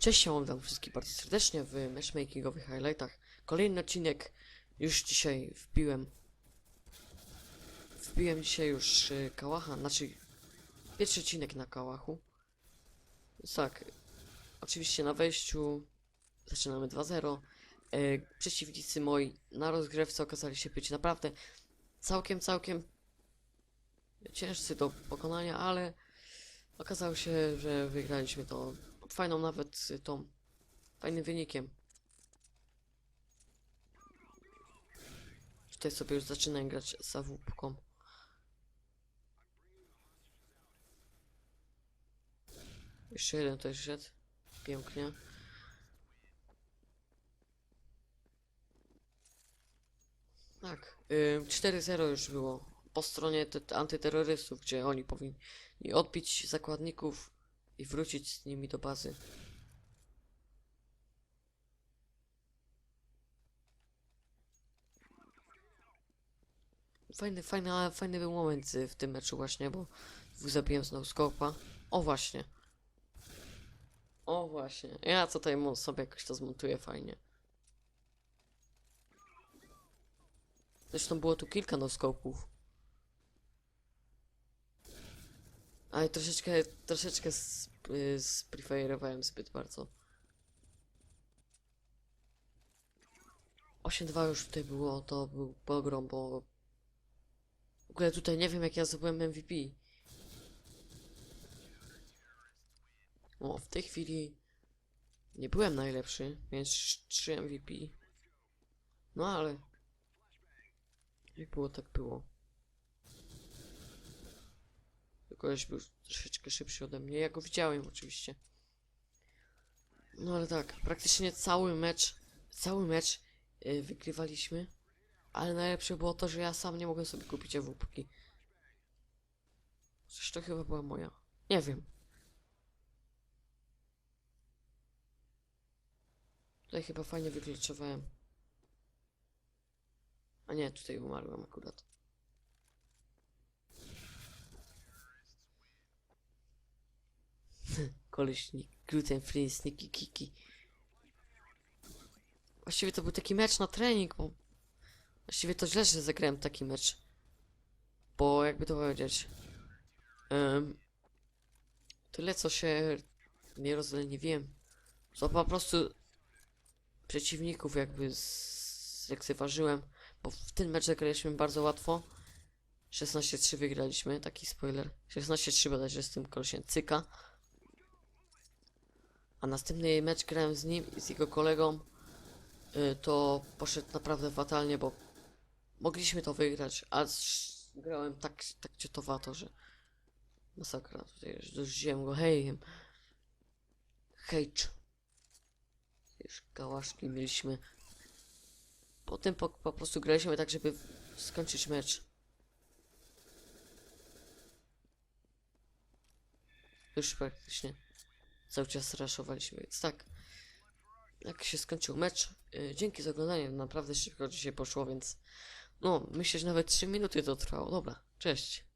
Cześć, ja witam wszystkich bardzo serdecznie w matchmakingowych highlightach. Kolejny odcinek już dzisiaj wbiłem. Wbiłem dzisiaj już y, kałacha, znaczy pierwszy odcinek na kałachu. Więc tak, oczywiście na wejściu zaczynamy 2-0. Y, przeciwnicy moi na rozgrywce okazali się być naprawdę całkiem, całkiem ciężcy do pokonania, ale okazało się, że wygraliśmy to fajną nawet y, tą fajnym wynikiem. Tutaj sobie już zaczynam grać z awupką. Jeszcze jeden tutaj szedł. Pięknie. Tak. Y, 4-0 już było. Po stronie te- antyterrorystów, gdzie oni powinni odbić zakładników i wrócić z nimi do bazy. Fajny, fajny, fajny był moment w tym meczu właśnie, bo zabiłem znowu skopa. O właśnie. O właśnie. Ja tutaj sobie jakoś to zmontuję fajnie. Zresztą było tu kilka noskopów. Ale troszeczkę, troszeczkę sp- y, spreferowałem zbyt bardzo. 8-2 już tutaj było, to był pogrom, bo... W ogóle tutaj nie wiem jak ja zdobyłem MVP. O, w tej chwili nie byłem najlepszy, więc 3 MVP. No ale... Jak było, tak było. Koleś był troszeczkę szybszy ode mnie. Ja go widziałem oczywiście. No ale tak, praktycznie cały mecz, cały mecz yy, wygrywaliśmy. Ale najlepsze było to, że ja sam nie mogłem sobie kupić AWP-ki. Przecież to chyba była moja. Nie wiem. Tutaj chyba fajnie wykluczowałem. A nie, tutaj umarłem akurat. Koleśnik, gluten free, sneaky kiki. Właściwie to był taki mecz na trening, bo... Właściwie to źle, że zagrałem taki mecz. Bo jakby to powiedzieć... Um, tyle co się nie rozleniwiłem. To po prostu przeciwników jakby zlekceważyłem, bo w ten mecz zagraliśmy bardzo łatwo. 16-3 wygraliśmy, taki spoiler. 16-3 bodajże z tym kolesiem Cyka. A następny mecz grałem z nim i z jego kolegą. y, To poszedł naprawdę fatalnie, bo mogliśmy to wygrać, a grałem tak, tak ciutowato, że masakra. Tutaj już dożyłem go hejem. Hejcz. Już kałaszki mieliśmy. Potem po, po prostu graliśmy tak, żeby skończyć mecz. Już praktycznie cały czas raszowaliśmy, więc tak. Jak się skończył mecz, yy, dzięki za oglądanie, naprawdę szybko dzisiaj poszło, więc no, myślę, że nawet 3 minuty to trwało. Dobra, cześć.